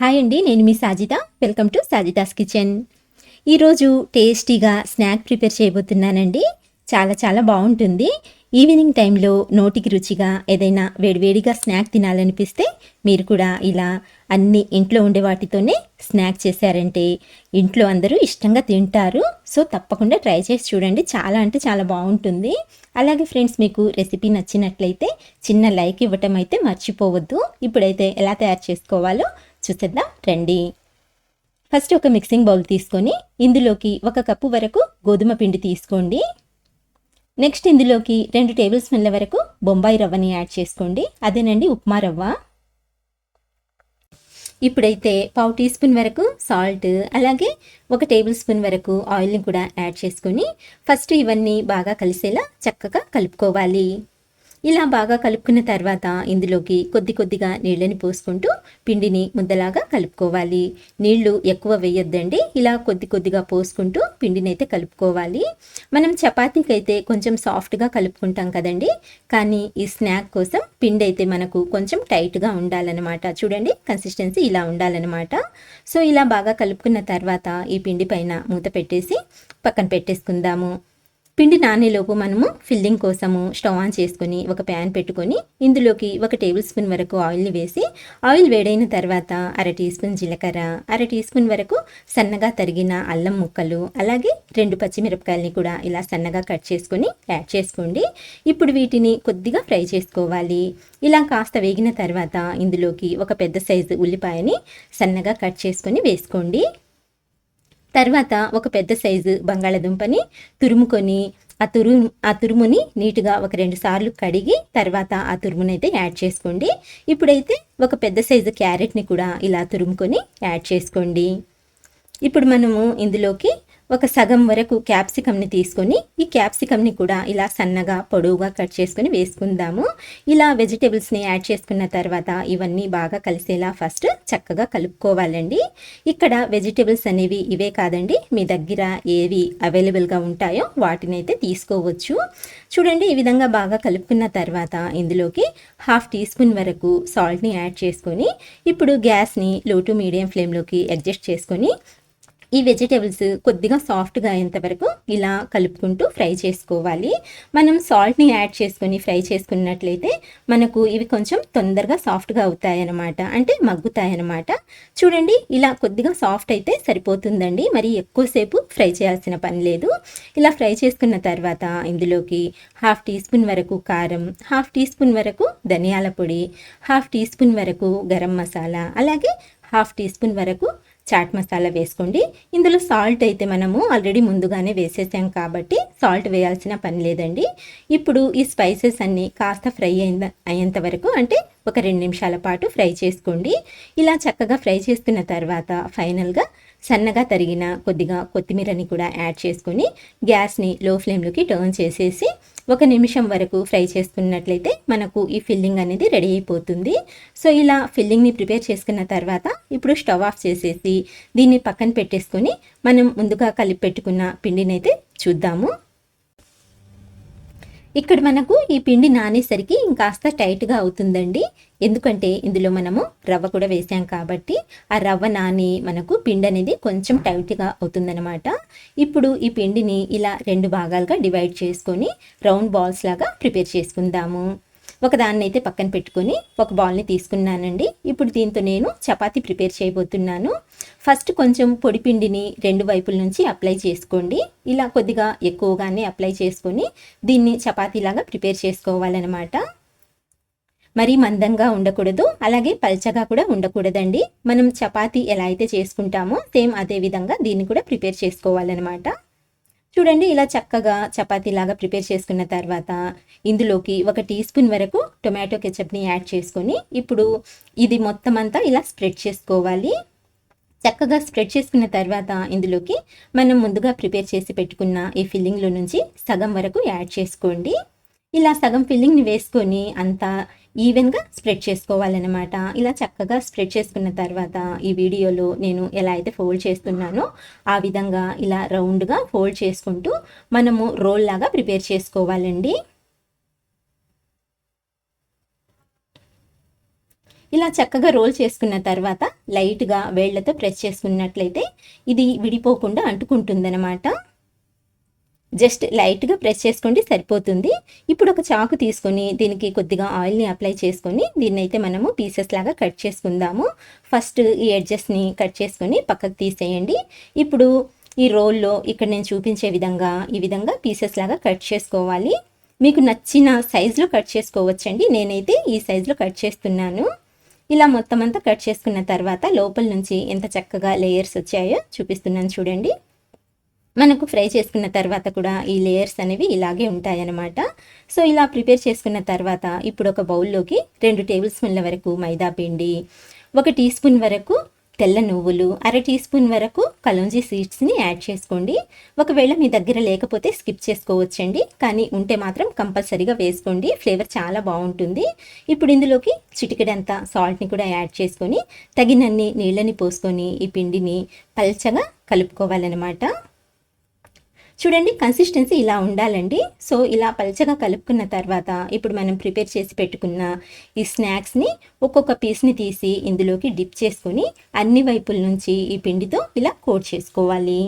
Hi అండి నేను మీ Sajitha. Welcome to Sajitha's kitchen. ఈరోజు టేస్టీగా స్నాక్ ప్రిపేర్ చేయబోతున్నానండి. చాలా చాలా బాగుంటుంది. ఈవినింగ్ టైంలో నోటికి రుచిగా ఏదైనా వేడివేడిగా స్నాక్ తినాలనిపిస్తే మీరు కూడా ఇలా అన్ని ఇంట్లో ఉండే వాటితోనే స్నాక్ చేశారంటే ఇంట్లో అందరూ ఇష్టంగా తింటారు. సో తప్పకుండా ట్రై చేసి చూడండి. చాలా అంటే చాలా బాగుంటుంది. అలాగే ఫ్రెండ్స్ మీకు రెసిపీ నచ్చినట్లయితే చిన్న లైక్ ఇవ్వటం అయితే మర్చిపోవద్దు. ఇప్పుడైతే ఎలా తయారు చేసుకోవాలో చూసేద్దాం రండి. ఫస్ట్ ఒక మిక్సింగ్ బౌల్ తీసుకొని ఇందులోకి ఒక కప్పు వరకు గోధుమ పిండి తీసుకోండి. నెక్స్ట్ ఇందులోకి రెండు టేబుల్ స్పూన్ల వరకు బొంబాయి రవ్వని యాడ్ చేసుకోండి. అదేనండి ఉప్మా రవ్వ. ఇప్పుడైతే పావు టీ స్పూన్ వరకు సాల్ట్ అలాగే ఒక టేబుల్ స్పూన్ వరకు ఆయిల్ని కూడా యాడ్ చేసుకొని ఫస్ట్ ఇవన్నీ బాగా కలిసేలా చక్కగా కలుపుకోవాలి. ఇలా బాగా కలుపుకున్న తర్వాత ఇందులోకి కొద్ది కొద్దిగా నీళ్ళని పోసుకుంటూ పిండిని ముద్దలాగా కలుపుకోవాలి. నీళ్ళు ఎక్కువ వేయొద్దండి. ఇలా కొద్ది కొద్దిగా పోసుకుంటూ పిండిని అయితే కలుపుకోవాలి. మనం చపాతీకి అయితే కొంచెం సాఫ్ట్గా కలుపుకుంటాం కదండి. కానీ ఈ స్నాక్ కోసం పిండి అయితే మనకు కొంచెం టైట్గా ఉండాలన్నమాట. చూడండి కన్సిస్టెన్సీ ఇలా ఉండాలన్నమాట. సో ఇలా బాగా కలుపుకున్న తర్వాత ఈ పిండి పైన మూత పెట్టేసి పక్కన పెట్టేసుకుందాము. పిండి నానేలోపు మనము ఫిల్లింగ్ కోసము స్టవ్ ఆన్ చేసుకొని ఒక ప్యాన్ పెట్టుకొని ఇందులోకి ఒక టేబుల్ స్పూన్ వరకు ఆయిల్ని వేసి ఆయిల్ వేడైన తర్వాత అర టీ స్పూన్ జీలకర్ర అర టీ స్పూన్ వరకు సన్నగా తరిగిన అల్లం ముక్కలు అలాగే రెండు పచ్చిమిరపకాయలని కూడా ఇలా సన్నగా కట్ చేసుకొని యాడ్ చేసుకోండి. ఇప్పుడు వీటిని కొద్దిగా ఫ్రై చేసుకోవాలి. ఇలా కాస్త వేగిన తర్వాత ఇందులోకి ఒక పెద్ద సైజు ఉల్లిపాయని సన్నగా కట్ చేసుకొని వేసుకోండి. తర్వాత ఒక పెద్ద సైజు బంగాళదుంపని తురుముకొని ఆ తురు ఆ తురుముని నీట్గా ఒక రెండు సార్లు కడిగి తర్వాత ఆ తురుమునైతే యాడ్ చేసుకోండి. ఇప్పుడైతే ఒక పెద్ద సైజు క్యారెట్ని కూడా ఇలా తురుముకొని యాడ్ చేసుకోండి. ఇప్పుడు మనము ఇందులోకి ఒక సగం వరకు క్యాప్సికమ్ని తీసుకొని ఈ క్యాప్సికమ్ని కూడా ఇలా సన్నగా పొడవుగా కట్ చేసుకొని వేసుకుందాము. ఇలా వెజిటేబుల్స్ని యాడ్ చేసుకున్న తర్వాత ఇవన్నీ బాగా కలిసేలా ఫస్ట్ చక్కగా కలుపుకోవాలండి. ఇక్కడ వెజిటేబుల్స్ అనేవి ఇవే కాదండి మీ దగ్గర ఏవి అవైలబుల్గా ఉంటాయో వాటిని అయితే తీసుకోవచ్చు. చూడండి ఈ విధంగా బాగా కలుపుకున్న తర్వాత ఇందులోకి హాఫ్ టీ స్పూన్ వరకు సాల్ట్ని యాడ్ చేసుకొని ఇప్పుడు గ్యాస్ని లో టు మీడియం ఫ్లేమ్లోకి అడ్జస్ట్ చేసుకొని ఈ వెజిటేబుల్స్ కొద్దిగా సాఫ్ట్గా అయ్యేంతవరకు ఇలా కలుపుకుంటూ ఫ్రై చేసుకోవాలి. మనం సాల్ట్ని యాడ్ చేసుకొని ఫ్రై చేసుకున్నట్లయితే మనకు ఇవి కొంచెం తొందరగా సాఫ్ట్గా అవుతాయన్నమాట. అంటే మగ్గుతాయన్నమాట. చూడండి ఇలా కొద్దిగా సాఫ్ట్ అయితే సరిపోతుందండి. మరి ఎక్కువసేపు ఫ్రై చేయాల్సిన పని లేదు. ఇలా ఫ్రై చేసుకున్న తర్వాత ఇందులోకి హాఫ్ టీ స్పూన్ వరకు కారం హాఫ్ టీ స్పూన్ వరకు ధనియాల పొడి హాఫ్ టీ స్పూన్ వరకు గరం మసాలా అలాగే హాఫ్ టీ స్పూన్ వరకు చాట్ మసాలా వేసుకోండి. ఇందులో సాల్ట్ అయితే మనము ఆల్రెడీ ముందుగానే వేసేసాం కాబట్టి సాల్ట్ వేయాల్సిన పని లేదండి. ఇప్పుడు ఈ స్పైసెస్ అన్నీ కాస్త ఫ్రై అయిన అయ్యేంత వరకు అంటే ఒక రెండు నిమిషాల పాటు ఫ్రై చేసుకోండి. ఇలా చక్కగా ఫ్రై చేసుకున్న తర్వాత ఫైనల్గా సన్నగా తరిగిన కొద్దిగా కొత్తిమీరని కూడా యాడ్ చేసుకొని గ్యాస్ని లో ఫ్లేమ్లోకి టర్న్ చేసేసి ఒక నిమిషం వరకు ఫ్రై చేసుకున్నట్లయితే మనకు ఈ ఫిల్లింగ్ అనేది రెడీ అయిపోతుంది. సో ఇలా ఫిల్లింగ్ని ప్రిపేర్ చేసుకున్న తర్వాత ఇప్పుడు స్టవ్ ఆఫ్ చేసేసి దీన్ని పక్కన పెట్టేసుకొని మనం ముందుగా కలిపి పెట్టుకున్న పిండినైతే చూద్దాము. ఇక్కడ మనకు ఈ పిండి నానేసరికి ఇంకాస్త టైట్గా అవుతుందండి. ఎందుకంటే ఇందులో మనము రవ్వ కూడా వేసాం కాబట్టి ఆ రవ్వ నాని మనకు పిండి అనేది కొంచెం టైట్గా అవుతుందన్నమాట. ఇప్పుడు ఈ పిండిని ఇలా రెండు భాగాలుగా డివైడ్ చేసుకొని రౌండ్ బాల్స్ లాగా ప్రిపేర్ చేసుకుందాము. ఒక దాన్ని అయితే పక్కన పెట్టుకొని ఒక బాల్ని తీసుకున్నానండి. ఇప్పుడు దీంతో నేను చపాతీ ప్రిపేర్ చేయబోతున్నాను. ఫస్ట్ కొంచెం పొడి పిండిని రెండు వైపుల నుంచి అప్లై చేసుకోండి. ఇలా కొద్దిగా ఎక్కువగానే అప్లై చేసుకొని దీన్ని చపాతీలాగా ప్రిపేర్ చేసుకోవాలన్నమాట. మరీ మందంగా ఉండకూడదు అలాగే పల్చగా కూడా ఉండకూడదండి. మనం చపాతీ ఎలా అయితే చేసుకుంటామో సేమ్ అదే విధంగా దీన్ని కూడా ప్రిపేర్ చేసుకోవాలన్నమాట. చూడండి ఇలా చక్కగా చపాతీలాగా ప్రిపేర్ చేసుకున్న తర్వాత ఇందులోకి ఒక టీ స్పూన్ వరకు టొమాటో కెచప్ని యాడ్ చేసుకొని ఇప్పుడు ఇది మొత్తం అంతా ఇలా స్ప్రెడ్ చేసుకోవాలి. చక్కగా స్ప్రెడ్ చేసుకున్న తర్వాత ఇందులోకి మనం ముందుగా ప్రిపేర్ చేసి పెట్టుకున్న ఈ ఫిల్లింగ్లో నుంచి సగం వరకు యాడ్ చేసుకోండి. ఇలా సగం ఫిల్లింగ్ని వేసుకొని అంతా ఈవెన్గా స్ప్రెడ్ చేసుకోవాలన్నమాట. ఇలా చక్కగా స్ప్రెడ్ చేసుకున్న తర్వాత ఈ వీడియోలో నేను ఎలా అయితే ఫోల్డ్ చేస్తున్నానో ఆ విధంగా ఇలా రౌండ్గా ఫోల్డ్ చేసుకుంటూ మనము రోల్ లాగా ప్రిపేర్ చేసుకోవాలండి. ఇలా చక్కగా రోల్ చేసుకున్న తర్వాత లైట్గా వేళ్ళతో ప్రెస్ చేసుకున్నట్లయితే ఇది విడిపోకుండా అంటుకుంటుందన్నమాట. జస్ట్ లైట్గా ప్రెస్ చేసుకోండి సరిపోతుంది. ఇప్పుడు ఒక చాకు తీసుకొని దీనికి కొద్దిగా ఆయిల్ని అప్లై చేసుకొని దీన్ని అయితే మనము పీసెస్ లాగా కట్ చేసుకుందాము. ఫస్ట్ ఈ ఎడ్జెస్ని కట్ చేసుకొని పక్కకు తీసేయండి. ఇప్పుడు ఈ రోల్లో ఇక్కడ నేను చూపించే విధంగా ఈ విధంగా పీసెస్ లాగా కట్ చేసుకోవాలి. మీకు నచ్చిన సైజులో కట్ చేసుకోవచ్చండి. నేనైతే ఈ సైజులో కట్ చేస్తున్నాను. ఇలా మొత్తం అంతా కట్ చేసుకున్న తర్వాత లోపల నుంచి ఎంత చక్కగా లేయర్స్ వచ్చాయో చూపిస్తున్నాను చూడండి. మనకు ఫ్రై చేసుకున్న తర్వాత కూడా ఈ లేయర్స్ అనేవి ఇలాగే ఉంటాయన్నమాట. సో ఇలా ప్రిపేర్ చేసుకున్న తర్వాత ఇప్పుడు ఒక బౌల్లోకి రెండు టేబుల్ స్పూన్ల వరకు మైదా పిండి ఒక టీ స్పూన్ వరకు తెల్ల నువ్వులు అర టీ స్పూన్ వరకు కలోంజీ సీడ్స్ని యాడ్ చేసుకోండి. ఒకవేళ మీ దగ్గర లేకపోతే స్కిప్ చేసుకోవచ్చండి. కానీ ఉంటే మాత్రం కంపల్సరీగా వేసుకోండి. ఫ్లేవర్ చాలా బాగుంటుంది. ఇప్పుడు ఇందులోకి చిటికెడంత సాల్ట్ని కూడా యాడ్ చేసుకొని తగినన్ని నీళ్ళని పోసుకొని ఈ పిండిని పల్చగా కలుపుకోవాలన్నమాట. చూడండి కన్సిస్టెన్సీ ఇలా ఉండాలండి. సో ఇలా పలచగా కలుపుకున్న తర్వాత ఇప్పుడు మనం ప్రిపేర్ చేసి పెట్టుకున్న ఈ స్నాక్స్ని ఒక్కొక్క పీస్ని తీసి ఇందులోకి డిప్ చేసుకొని అన్ని వైపుల నుంచి ఈ పిండితో ఇలా కోట్ చేసుకోవాలి.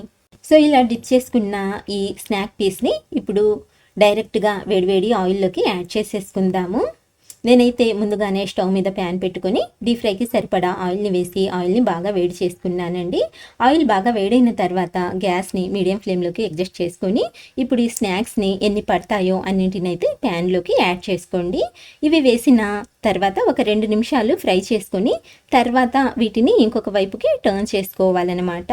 సో ఇలా డిప్ చేసుకున్న ఈ స్నాక్ పీస్ని ఇప్పుడు డైరెక్ట్గా వేడివేడి ఆయిల్లోకి యాడ్ చేసేసుకుందాము. నేనైతే ముందుగానే స్టవ్ మీద ప్యాన్ పెట్టుకొని డీప్ ఫ్రైకి సరిపడా ఆయిల్ని వేసి ఆయిల్ని బాగా వేడి చేసుకున్నానండి. ఆయిల్ బాగా వేడైన తర్వాత గ్యాస్ని మీడియం ఫ్లేమ్లోకి అడ్జస్ట్ చేసుకొని ఇప్పుడు ఈ స్నాక్స్ని ఎన్ని పడతాయో అన్నింటినైతే ప్యాన్లోకి యాడ్ చేసుకోండి. ఇవి వేసిన తర్వాత ఒక రెండు నిమిషాలు ఫ్రై చేసుకొని తర్వాత వీటిని ఇంకొక వైపుకి టర్న్ చేసుకోవాలన్నమాట.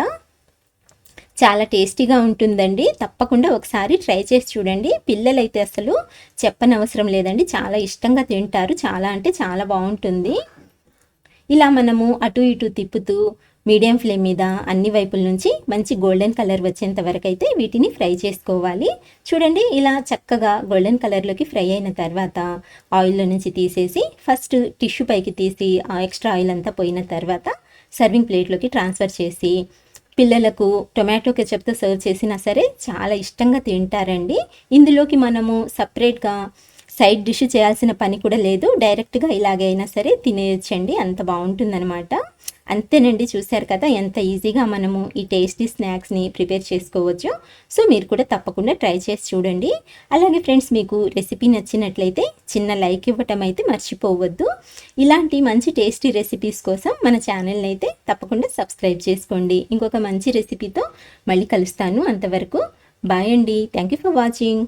చాలా టేస్టీగా ఉంటుందండి. తప్పకుండా ఒకసారి ట్రై చేసి చూడండి. పిల్లలైతే అసలు చెప్పనవసరం లేదండి. చాలా ఇష్టంగా తింటారు. చాలా అంటే చాలా బాగుంటుంది. ఇలా మనము అటు ఇటు తిప్పుతూ మీడియం ఫ్లేమ్ మీద అన్ని వైపుల నుంచి మంచి గోల్డెన్ కలర్ వచ్చేంత వరకు అయితే వీటిని ఫ్రై చేసుకోవాలి. చూడండి ఇలా చక్కగా గోల్డెన్ కలర్లోకి ఫ్రై అయిన తర్వాత ఆయిల్లో నుంచి తీసేసి ఫస్ట్ టిష్యూ పైకి తీసి ఆ ఎక్స్ట్రా ఆయిల్ అంతా పోయిన తర్వాత సర్వింగ్ ప్లేట్లోకి ట్రాన్స్ఫర్ చేసి పిల్లలకు టొమాటో కెచప్తో సర్వ్ చేసినా సరే చాలా ఇష్టంగా తింటారండి. ఇందులోకి మనము సపరేట్గా సైడ్ డిష్ చేయాల్సిన పని కూడా లేదు. డైరెక్ట్గా ఇలాగైనా సరే తినేయచ్చండి. అంత బాగుంటుందన్నమాట. అంతేనండి చూశారు కదా ఎంత ఈజీగా మనము ఈ టేస్టీ స్నాక్స్ని ప్రిపేర్ చేసుకోవచ్చు. సో మీరు కూడా తప్పకుండా ట్రై చేసి చూడండి. అలాగే ఫ్రెండ్స్ మీకు రెసిపీ నచ్చినట్లయితే చిన్న లైక్ ఇవ్వటం అయితే మర్చిపోవద్దు. ఇలాంటి మంచి టేస్టీ రెసిపీస్ కోసం మన ఛానల్ని అయితే తప్పకుండా సబ్స్క్రైబ్ చేసుకోండి. ఇంకొక మంచి రెసిపీతో మళ్ళీ కలుస్తాను అంతవరకు. బాయ్ అండి. Thank you for watching.